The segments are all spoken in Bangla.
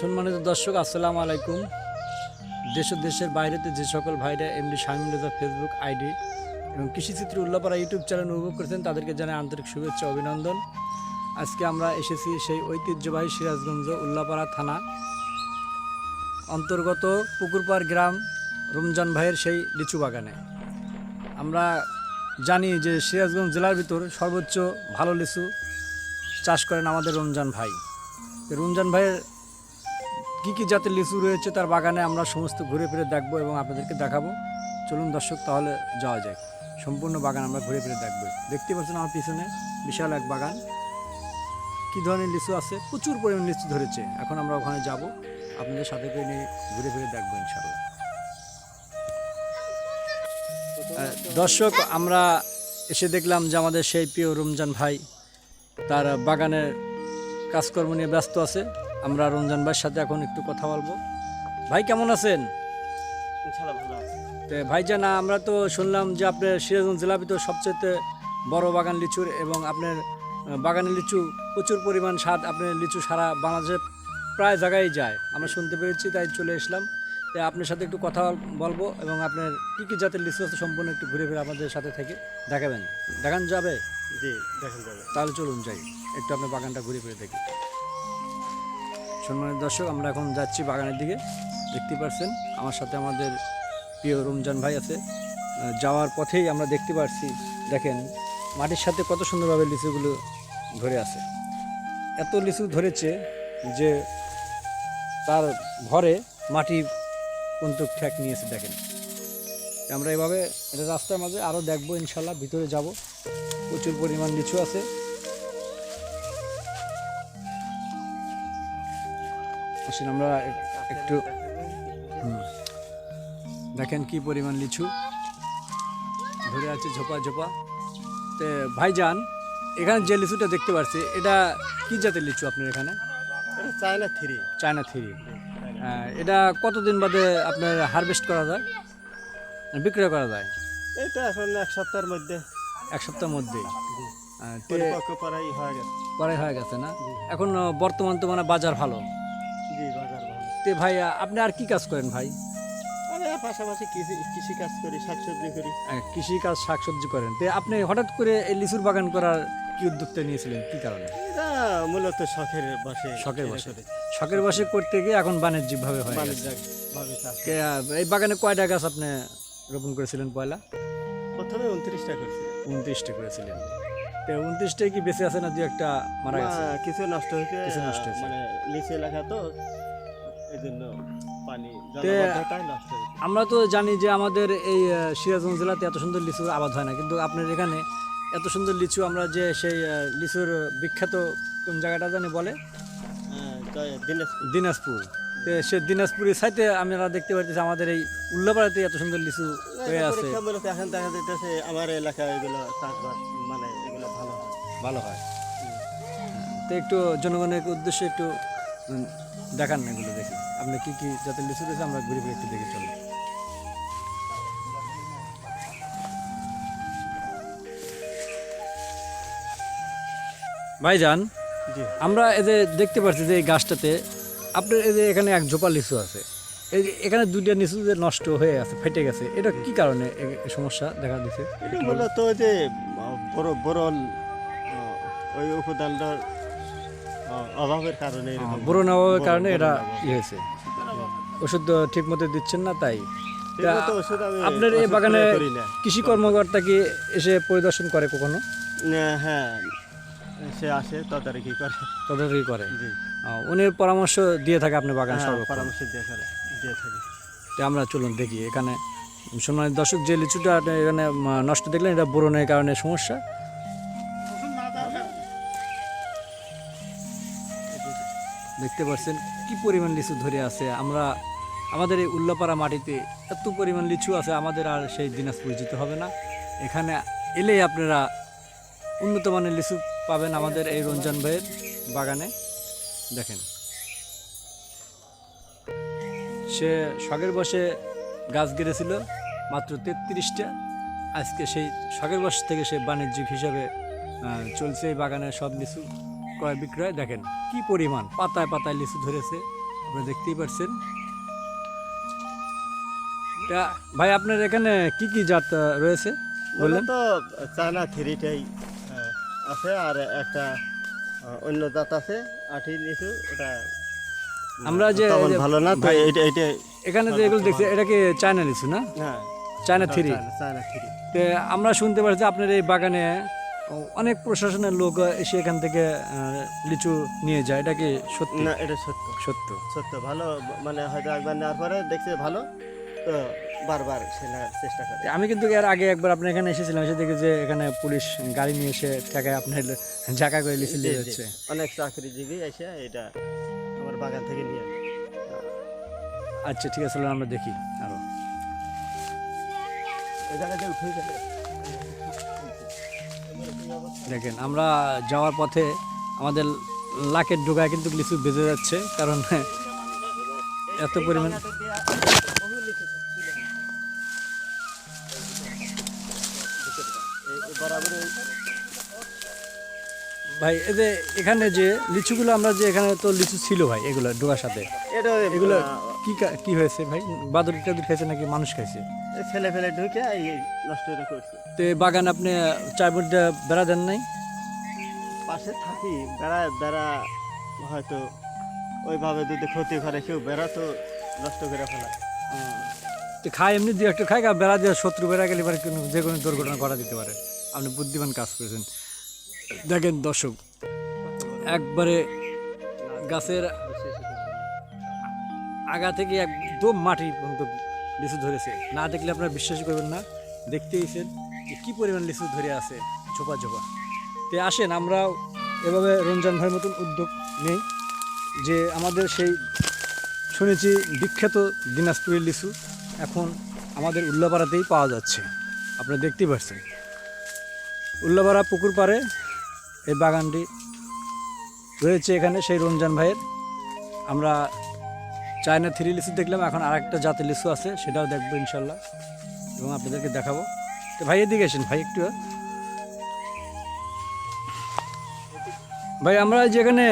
সম্মানিত দর্শক, আসসালামু আলাইকুম। দেশ দেশের বাইরেতে যে সকল ভাইরা এমনি শামিল ফেসবুক আইডি এবং কৃষিচিত্র উল্লাপাড়া ইউটিউব চ্যানেল উপভোগ করেছেন, তাদেরকে জানাই আন্তরিক শুভেচ্ছা অভিনন্দন। আজকে আমরা এসেছি সেই ঐতিহ্যবাহী সিরাজগঞ্জ উল্লাপাড়া থানা অন্তর্গত পুকুরপাড় গ্রাম রমজান ভাইয়ের সেই লিচু বাগানে। আমরা জানি যে সিরাজগঞ্জ জেলার ভিতর সর্বোচ্চ ভালো লিচু চাষ করেন আমাদের রমজান ভাই। রমজান ভাইয়ের কী কী জাতের লিচু রয়েছে তার বাগানে আমরা সমস্ত ঘুরে ফিরে দেখব এবং আপনাদেরকে দেখাবো। চলুন দর্শক, তাহলে যাওয়া যায় সম্পূর্ণ বাগান আমরা ঘুরে ফিরে দেখব। দেখতে পাচ্ছেন আমার পিছনে বিশাল এক বাগান। কী ধরনের লিচু আছে? প্রচুর পরিমাণ লিচু ধরেছে। এখন আমরা ওখানে যাব। আপনাদের সাথে করে নিয়ে ঘুরে ফিরে দেখব ইনশাল্লাহ দর্শক, আমরা এসে দেখলাম যে আমাদের সেই প্রিয় রমজান ভাই তার বাগানের কাজকর্ম নিয়ে ব্যস্ত আছে। আমরা রমজান ভাইয়ের সাথে এখন একটু কথা বলব। ভাই কেমন আছেন? ইনশাআল্লাহ ভালো আছে। তো ভাইজান আমরা তো শুনলাম যে আপনার সিরাজগঞ্জ জেলা ভিতর সবচেয়ে বড় বাগান লিচুর এবং আপনার বাগানে লিচু প্রচুর পরিমাণ স্বাদ আপনার লিচু সারা বাংলাদেশে প্রায় জায়গায় যায়। আমরা শুনতে পেরেছি তাই চলে এসলাম। তো আপনার সাথে একটু কথা বলব এবং আপনার কী কী জাতের লিচু আছে সম্পূর্ণ একটু ঘুরে ফিরে আমাদের সাথে থেকে দেখাবেন। দেখান যাবে? জি দেখেন যাবে। তাহলে চলুন যাই একটু আপনার বাগানটা ঘুরে ফিরে দেখি। সম্মানিত দর্শক, আমরা এখন যাচ্ছি বাগানের দিকে। দেখতে পাচ্ছেন আমার সাথে আমাদের প্রিয় রমজান ভাই আছে। যাওয়ার পথেই আমরা দেখতে পাচ্ছি দেখেন, মাটির সাথে কত সুন্দরভাবে লিচুগুলো ধরে আছে। এত লিচু ধরেছে যে তার ভরে মাটি পর্যন্ত ঠেক নিয়েছে, দেখেন। আমরা এভাবে, এটা রাস্তার মাঝে আরও দেখব, ইনশাল্লাহ, ভিতরে যাব। প্রচুর পরিমাণ লিচু আছে। আসেন আমরা একটু দেখেন কি পরিমাণ লিচু। ধরে আছে ঝোপা ঝোপা। তে ভাইজান এখানে যে লিচুটা দেখতে পাচ্ছি এটা কি জাতের লিচু আপনার এখানে? China three. China three. এটা কতদিন বাদে আপনার হারভেস্ট করা যায়? বিক্রয় করা যায়? এটা এখন এক সপ্তাহের মধ্যে। এক সপ্তাহের মধ্যেই তে পরিপক্ক করাই হয়ে গেছে। পরে হয়ে গেছে না? এখন বর্তমান তো মানে বাজার ভালো। জি বাজার ভালো। তে ভাই আপনি আর কি কাজ করেন ভাই? আমি পাশাপাশি কৃষি কৃষি কাজ করি শাকসবজি করি। কৃষি কাজ শাকসবজি করেন। তে আপনি হঠাৎ করে এই লিচুর বাগান করার কি উদ্যোগটা নিয়েছিলেন? কি কারণে? এটা মূলত শখের বসে শখের। করি। শখের বসে করতে গিয়ে এখন বাণিজ্যিক ভাবে হয় এই বাগানে কয়টা গাছ আপনি রোপণ করেছিলেন পয়লা? প্রথমে উনত্রিশটা করছি উনত্রিশটা করেছিলেন। তো উনত্রিশটাই কি বেঁচে আছে না দু একটা মারা গেছে? কিছু নষ্ট হয়েছে কিছু নষ্ট হয়েছে। মানে নিচে এলাকা তো এই জন্য আমরা তো জানি যে আমাদের এই সিরাজগঞ্জ জেলাতে এত সুন্দর লিচু আবাদ হয় না কিন্তু আপনার এখানে এত সুন্দর লিচু আমরা যে সেই লিচুর বিখ্যাত কোন জায়গাটা জানি বলে? হ্যাঁ, দিনাজপুর। সে দিনাজপুরের সাইতে আমরা দেখতে পাচ্ছি আমাদের এই উল্লাপাড়াতে এত সুন্দর লিচু হয়ে আছে। আমার এলাকায় এগুলো মানে ভালো হয়। তো একটু জনগণের উদ্দেশ্যে একটু দেখান না এগুলো দেখি। আপনি কি কি যাতে লিচু রয়েছে আমরা ঘুরে ঘুরে একটু দেখে চলি। ভাইজান জি। আমরা এই যে দেখতে পাচ্ছি যে এই গাছটাতে আপনার এই যে এখানে এক ঝোপা লিচু আছে। এই যে এখানে দুইটা লিচু যে নষ্ট হয়ে আছে ফেটে গেছে এটা কি কারণে সমস্যা দেখা এটা মূলত যে বড় বড় ওই উপাদানটার অভাবের কারণে বোরন অভাবের কারণে এটা ইয়ে হয়েছে। ওষুধ ঠিক মতো দিচ্ছেন না তাই। আপনার এই বাগানে। কৃষি কর্মকর্তা কি এসে পরিদর্শন করে কখনো? হ্যাঁ সে আসে তদারকি করে। তদারকি করে। উনি পরামর্শ দিয়ে থাকে আপনি বাগান হ্যাঁ, সর্বক্ষণ? পরামর্শ দিয়ে করে দিয়ে থাকি। তো আমরা চলুন দেখি এখানে সম্মানিত দর্শক যে লিচুটা এখানে নষ্ট দেখলেন এটা বোরনের কারণে সমস্যা। দেখতে পাচ্ছেন কি পরিমাণ লিচু ধরে আছে। আমরা আমাদের এই উল্লাপাড়া মাটিতে এত পরিমাণ লিচু আছে, আমাদের আর সেই দিনাজপুর যেতে হবে না। এখানে এলেই আপনারা উন্নত মানের লিচু পাবেন আমাদের এই রঞ্জন ভাইয়ের বাগানে। দেখেন। সে শখের বসে গাছ গেড়েছিল মাত্র তেত্রিশটা। আজকে সেই শখের বস থেকে সে বাণিজ্যিক হিসাবে চলছে এই বাগানের সব লিচু। ক্রয় বিক্রয় দেখেন কি পরিমাণ। পাতায় পাতায় লিচু ধরেছে। আপনারা দেখতেই পাচ্ছেন তা ভাই আপনার এখানে কি কি জাত রয়েছে? বললেন। তো চায়না থ্রিটাই আছে আর একটা অন্য জাত আছে আঠি লিচু ওটা আমরা যে- ভালো না তো ভাই- এইটা এইটা এখানে যে এগুলো দেখছি এটা কি চায়না লিচু না? হ্যাঁ। China three. China- three. তে আমরা শুনতে পারছি আপনার এই বাগানে অনেক প্রশাসনের লোক এসে এখান থেকে লিচু নিয়ে যায়। এটা কি সত্যি? না এটা সত্য। সত্য। সত্য। ভালো মানে হয়তো একবার নেওয়ার পরে দেখছে ভালো তো বারবার সে নেওয়ার চেষ্টা করে। আমি কিন্তু এর আগে একবার আপনার এখানে এসেছিলাম এসে দেখি যে এখানে পুলিশ গাড়ি নিয়ে এসে ঠেকায় আপনার জায়গা করে লিচু নিয়ে যাচ্ছে। অনেক চাকরিজীবী এসে এটা আমার বাগান থেকে নিয়ে আচ্ছা ঠিক আছে আমরা দেখি আরও। এই জায়গাতে উঠে গেলে দেখেন আমরা যাওয়ার পথে আমাদের লাকের ডোগায় কিন্তু লিচু বেজে যাচ্ছে কারণ এত পরিমাণ ভাই এই যে এখানে যে লিচুগুলো আমরা যে এখানে তো লিচু ছিল ভাই এগুলো ডোগার সাথে। এগুলো কি কা- কি হয়েছে ভাই? বাদুড়ি টাদুরি খাইছে নাকি মানুষ খাইছে? এই ফেলে ফেলে ঢুকে এই নষ্ট করে করছে। তো এই বাগান আপনি মধ্যে বেড়া দেন নাই? পাশে থাকি বেড়া বেড়া হয়তো ওইভাবে যদি ক্ষতি করে কেউ বেড়া তো নষ্ট করে ফেলা। তো খায় এমনি দিয়ে একটু খায় বেড়া দিয়ে শত্রু বেড়া গেলে এবার কোনো যে কোনো দুর্ঘটনা ঘটা দিতে পারে। আপনি বুদ্ধিমান কাজ করেছেন। দেখেন দর্শক একবারে গাছের আগা থেকে একদম মাটি পর্যন্ত লিচু ধরেছে। না দেখলে আপনারা বিশ্বাস করবেন না দেখতেইছেন যে কী পরিমাণ লিচু ধরে আছে, ঝোপা ঝোপা। তো আসেন, আমরাও এভাবে রমজান ভাইয়ের মতন উদ্যোগ নেই যে আমাদের সেই শুনেছি বিখ্যাত দিনাজপুরের লিচু এখন আমাদের উল্লাপাড়াতেই পাওয়া যাচ্ছে। আপনারা দেখতেই পাচ্ছেন। উল্লাপাড়া পুকুর পাড়ে এই বাগানটি রয়েছে এখানে সেই রমজান ভাইয়ের। আমরা চায়না থ্রি লিচু দেখলাম এখন আর একটা জাতের লিচু আছে সেটাও দেখব ইনশাল্লাহ এবং আপনাদেরকে দেখাবো। তো ভাই এদিকে আসেন ভাই একটু। ভাই আমরা যেখানে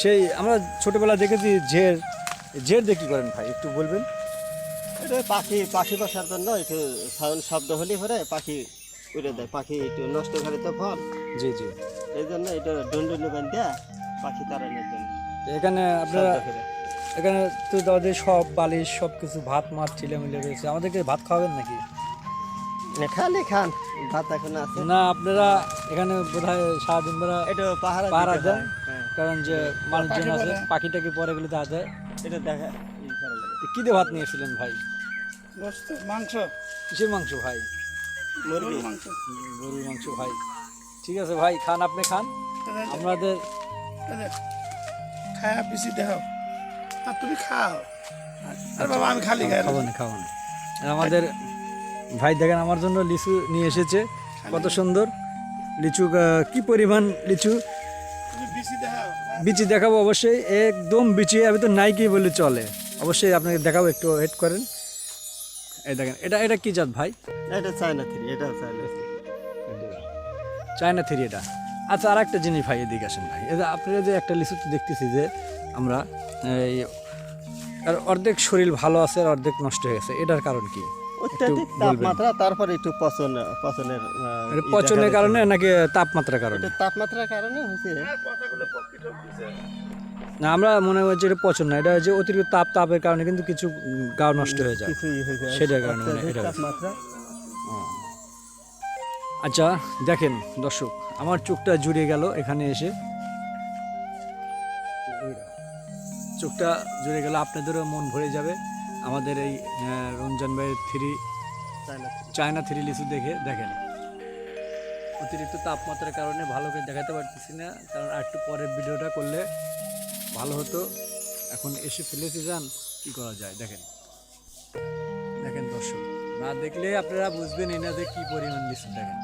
সেই আমরা ছোটবেলা দেখেছি ঝের। ঝের দিয়ে কি করেন ভাই একটু বলবেন? এটা পাখি পাখি বসার জন্য একটু সাউন্ড শব্দ হলে পরে পাখি উড়ে দেয়। পাখি একটু নষ্ট করে তো ফল জি জি। এই জন্য এটা ডন্ডুনি বান্ধা পাখি তাড়ানোর জন্য। এখানে আপনারা। এখানে তো আমাদের সব বালিশ সব কিছু ভাত মাছ ছিলে মিলে রয়েছে। আমাদেরকে ভাত খাওয়াবেন নাকি? খালি খান। ভাত এখন আছে। না আপনারা এখানে বোধহয় সারাদিন বেলা এটা পাহারা পাহারা দেন। হ্যাঁ, কারণ যে মানুষজন আছে পাখিটাকে পরে গেলে দেখা যায়। এটা দেখা কি দিয়ে ভাত নিয়েছিলেন ভাই? মাংস। কিসের মাংস ভাই? মুরগি। মাংস। গরুর মাংস ভাই। ঠিক আছে ভাই খান আপনি খান। আমাদের খায়া পিসি দেহ আর তুমি খাও। আরে বাবা আমি খালি খাই খাব না খাব না। আমাদের ভাই দেখেন আমার জন্য লিচু নিয়ে এসেছে। কত সুন্দর। লিচু কি পরিমাণ লিচু? বিচি দেখাবো অবশ্যই। একদম বিচি আমি তো নাইকি বলে চলে। অবশ্যই আপনাকে দেখাবো একটু ওয়েট করেন। এই দেখেন এটা এটা কি জাত ভাই? এটা চায়না থ্রি এটা চায়না থ্রি। চায়না থ্রি এটা। আচ্ছা আর একটা জিনিস ভাই এদিকে আসেন ভাই। এই যে আপনারা যে একটা লিচু তো দেখতেছি যে আমরা এই আর অর্ধেক শরীর ভালো আছে আর অর্ধেক নষ্ট হয়ে গেছে। এটার কারণ কি? অত্যাধিক তাপমাত্রা তারপরে একটু পচন পচনের পচনের কারণে নাকি তাপমাত্রার কারণে? তাপমাত্রার কারণে হচ্ছে না আমরা মনে হচ্ছে এটা পচন না এটা যে অতিরিক্ত তাপ তাপের কারণে কিন্তু কিছু গা নষ্ট হয়ে যায়। সেটার কারণে মানে এটা আচ্ছা দেখেন দর্শক আমার চোখটা জুড়ে গেল এখানে এসে। চোখটা জুড়ে গেল আপনাদেরও মন ভরে যাবে। আমাদের এই আহ, রমজান ভাইয়ের থ্রি চায়না থ্রি। লিচু দেখে দেখেন। অতিরিক্ত তাপমাত্রার কারণে ভালো করে দেখাতে পারতেছি না কারণ আর একটু পরে ভিডিওটা করলে ভালো হতো। এখন এসে ফেলেছি যান কি করা যায়? দেখেন। দেখেন দর্শক না দেখলে আপনারা বুঝবেন যে কি পরিমাণ লিচু দেখেন।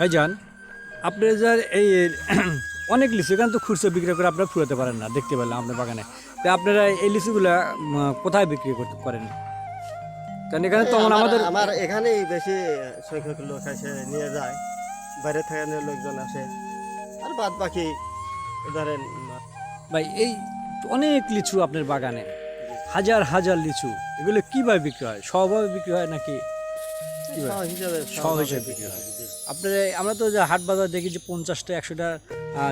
ভাইজান আপনি যে এই অনেক লিচু এখানে তো খুচরো বিক্রি করে আপনারা ফুরাতে পারেন না দেখতে পেলাম আপনার বাগানে। তো আপনারা এই লিচুগুলো কোথায় বিক্রি করতে পারেন? কারণ এখানে তো আমাদের আমার এখানেই বেশি সংখ্যক লোক এসে নিয়ে যায়। বাইরে থেকে লোকজন আসে। আর বাদ বাকি ধরেন ভাই এই অনেক লিচু আপনার বাগানে। হাজার হাজার লিচু এগুলো কীভাবে বিক্রি হয়? সহভাবে বিক্রি হয় নাকি? সহ হিসাবে হিসেবে বিক্রি হয়। আপনার আমরা তো যে হাট বাজার দেখি যে পঞ্চাশটা একশোটা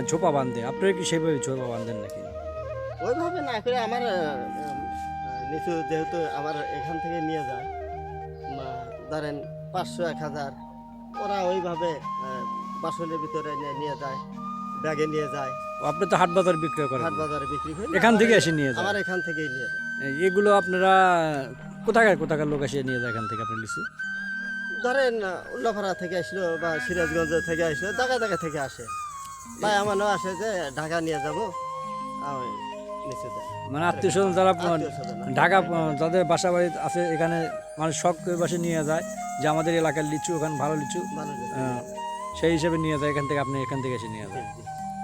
ঝোপা বাঁধে। আপনারা কি সেইভাবে ঝোপা বাঁধেন নাকি? ওইভাবে না করে আমার নিচু যেহেতু আমার এখান থেকে নিয়ে যায় ধরেন পাঁচশো এক হাজার ওরা ওইভাবে বাসনের ভিতরে নিয়ে- যায় ব্যাগে নিয়ে যায়। আপনি তো হাট বাজার বিক্রি করেন। হাট বাজারে বিক্রি করেন এখান থেকে এসে নিয়ে যায়। আমার এখান থেকেই নিয়ে যায়। এগুলো আপনারা কোথাকার কোথাকার লোক এসে নিয়ে যায় এখান থেকে আপনার লিচু ধরেন উল্লাপাড়া থেকে আসলো বা সিরাজগঞ্জ থেকে আসলো জায়গা জায়গা থেকে আসে। বা এমনও আসে যে ঢাকা নিয়ে যাব। নিচে মানে আত্মীয় স্বজন যারা ঢাকা যাদের বাসা বাড়ি আছে এখানে মানে শখ বাসে নিয়ে যায়। যে আমাদের এলাকার লিচু ওখানে ভালো লিচু সেই হিসেবে নিয়ে যায় এখান থেকে আপনি এখান থেকে এসে নিয়ে যায়।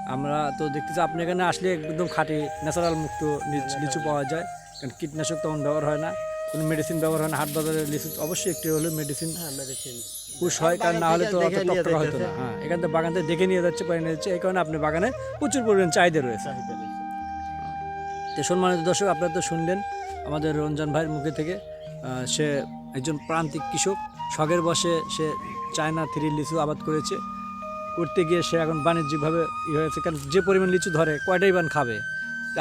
আমরা তো দেখতেছি আপনি এখানে আসলে একদম খাঁটি ন্যাচারাল মুক্ত লিচ- লিচু পাওয়া যায়। কারণ কীটনাশক তখন ব্যবহার হয় না। কোনো মেডিসিন ব্যবহার হয় না হাট বাজারে লিচু অবশ্যই একটু হলেও মেডিসিন হ্যাঁ মেডিসিন পুষ হয় কারণ না হলে তো অত দেখে হতো না। হ্যাঁ এখান থেকে বাগান থেকে দেখে নিয়ে যাচ্ছে পাই নিয়ে যাচ্ছে। এই কারণে আপনার বাগানে প্রচুর পরিমাণ চাহিদা রয়েছে। তো সম্মানিত দর্শক আপনারা তো শুনলেন আমাদের রঞ্জন ভাইয়ের মুখে থেকে সে একজন প্রান্তিক কৃষক। শখের বসে সে চায়না থ্রি লিচু আবাদ করেছে। করতে গিয়ে সে এখন বাণিজ্যিকভাবে ই হয়েছে কারণ যে পরিমাণ লিচু ধরে কয়টাই বান খাবে?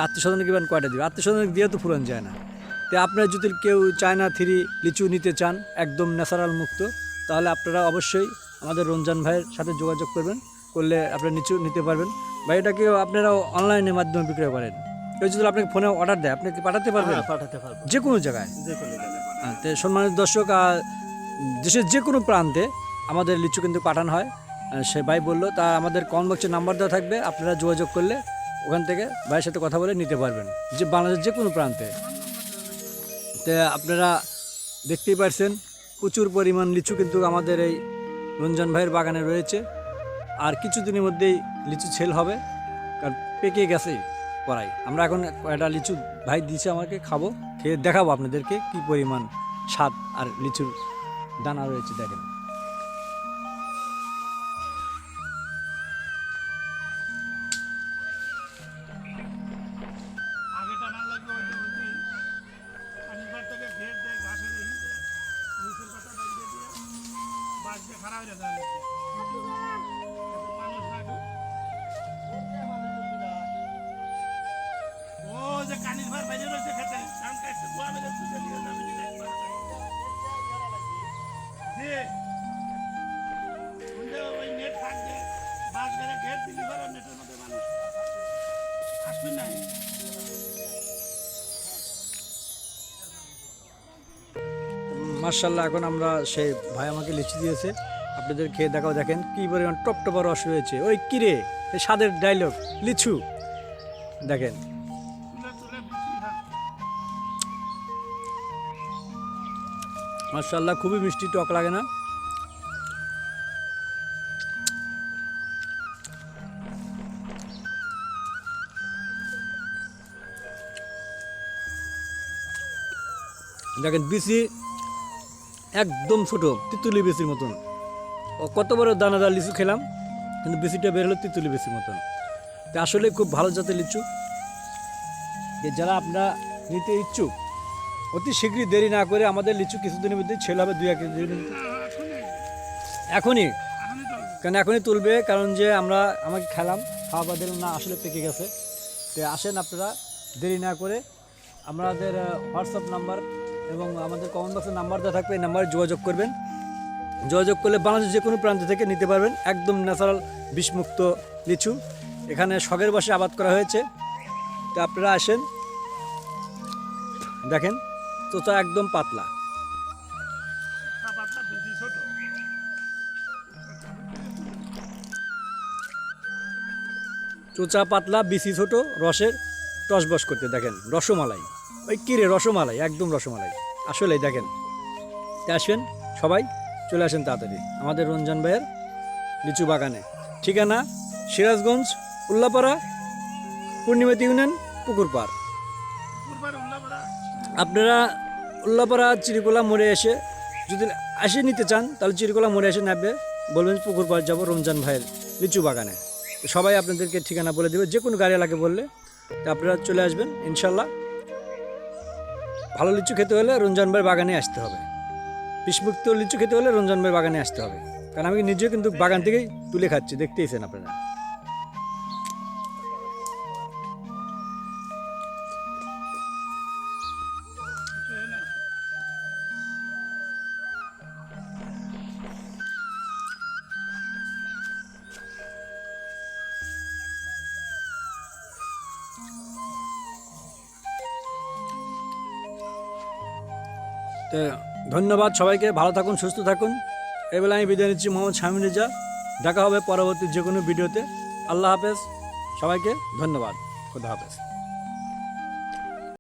আত্মীয় স্বজনকে বান কয়টা দিবে? আত্মীয় স্বজন দিয়ে তো পূরণ যায় না। তো আপনারা যদি কেউ চায়না থ্রি লিচু নিতে চান একদম ন্যাচারাল মুক্ত তাহলে আপনারা অবশ্যই আমাদের রঞ্জন ভাইয়ের সাথে যোগাযোগ করবেন করলে আপনারা লিচু নিতে পারবেন। বা এটাকে আপনারা অনলাইনের মাধ্যমে বিক্রয় করেন। কেউ যদি আপনাকে ফোনে অর্ডার দেয় আপনি কি পাঠাতে পারবেন? হ্যাঁ পাঠাতে পারবেন যে কোনো জায়গায়। যে কোনো জায়গায় হ্যাঁ, তো সম্মানিত দর্শক আর দেশের যে কোনো প্রান্তে আমাদের লিচু কিন্তু পাঠানো হয়। সে ভাই বলল তা আমাদের বক্সে নাম্বার দেওয়া থাকবে আপনারা যোগাযোগ করলে ওখান থেকে ভাইয়ের সাথে কথা বলে নিতে পারবেন। যে বাংলাদেশের যে কোনো প্রান্তে। তো আপনারা দেখতেই পারছেন, প্রচুর পরিমাণ লিচু কিন্তু আমাদের এই রঞ্জন ভাইয়ের বাগানে রয়েছে। আর কিছুদিনের মধ্যেই লিচু ছেল হবে, কারণ পেকে গেছে পড়াই আমরা এখন একটা লিচু ভাই দিয়েছে আমাকে খাব, খেয়ে দেখাবো আপনাদেরকে কি পরিমাণ স্বাদ আর লিচুর দানা রয়েছে দেখেন। মার্শাল্লাহ এখন আমরা সেই ভাই আমাকে লিচু দিয়েছে। আপনাদের খেয়ে দেখাও, দেখেন কী পরিমাণ টপ টপা রস রয়েছে। ওই কিরে এই স্বাদের ডায়লগ, লিচু। দেখেন। মার্শাল্লাহ খুবই মিষ্টি, টক লাগে না? দেখেন বিসি একদম ছোট, তিতুলি বিসির মতন। ও কত বড় দানাদার লিচু খেলাম, কিন্তু বিসিটা বের হলো তিতুলি বিসির মতন। তা আসলে খুব ভালো জাতের লিচু। যে যারা আপনারা নিতে ইচ্ছুক, অতি শীঘ্রই দেরি না করে আমাদের লিচু কিছুদিনের মধ্যে ছেলে হবে, দুই এক এখনই, কারণ এখনই তুলবে, কারণ যে আমরা, আমাকে খেলাম, খাওয়া দিলাম না, আসলে পেকে গেছে। তো আসেন আপনারা, দেরি না করে, আমাদের হোয়াটসঅ্যাপ নাম্বার এবং আমাদের কমেন্ট বক্সের নাম্বার দেওয়া থাকবে, এই নাম্বারে যোগাযোগ করবেন। যোগাযোগ করলে বাংলাদেশের যে কোনো প্রান্ত থেকে নিতে পারবেন একদম ন্যাচারাল বিষমুক্ত লিচু। এখানে শখের বসে আবাদ করা হয়েছে। তো আপনারা আসেন। দেখেন, তোতা একদম পাতলা। চোচা পাতলা বিসি ছোট, রসের টসবস করতে দেখেন, রসমালাই। ওই কিরে রসমালাই, একদম রসমালাই। আসলেই দেখেন। আসবেন সবাই চলে আসেন তাড়াতাড়ি। আমাদের রঞ্জন ভাইয়ের লিচু বাগানে। ঠিকানা সিরাজগঞ্জ, উল্লাপাড়া, পূর্ণিমাতি ইউনিয়ন পুকুরপাড় আপনারা উল্লাপাড়া চিরিকোলা মোড়ে এসে যদি আসে নিতে চান, তাহলে চিরিকোলা মোড়ে এসে নামবে। বলবেন পুকুরপাড় যাব রমজান ভাইয়ের লিচু বাগানে। সবাই আপনাদেরকে ঠিকানা বলে দেবে, যে কোনো গাড়ি এলাকে বললে। আপনারা চলে আসবেন, ইনশাল্লাহ। ভালো লিচু খেতে হলে রঞ্জন ভাইয়ের বাগানে আসতে হবে। বিষমুক্ত লিচু খেতে হলে রঞ্জন ভাইয়ের বাগানে আসতে হবে। কারণ আমি নিজেও কিন্তু বাগান থেকেই তুলে খাচ্ছি দেখতেইছেন আপনারা। তো ধন্যবাদ সবাইকে, ভালো থাকুন, সুস্থ থাকুন। এবেলা আমি বিদায় নিচ্ছি মোহাম্মদ শামিন রেজা। দেখা হবে পরবর্তী যে কোনো ভিডিওতে। আল্লাহ হাফেজ। সবাইকে ধন্যবাদ। খুদা হাফেজ।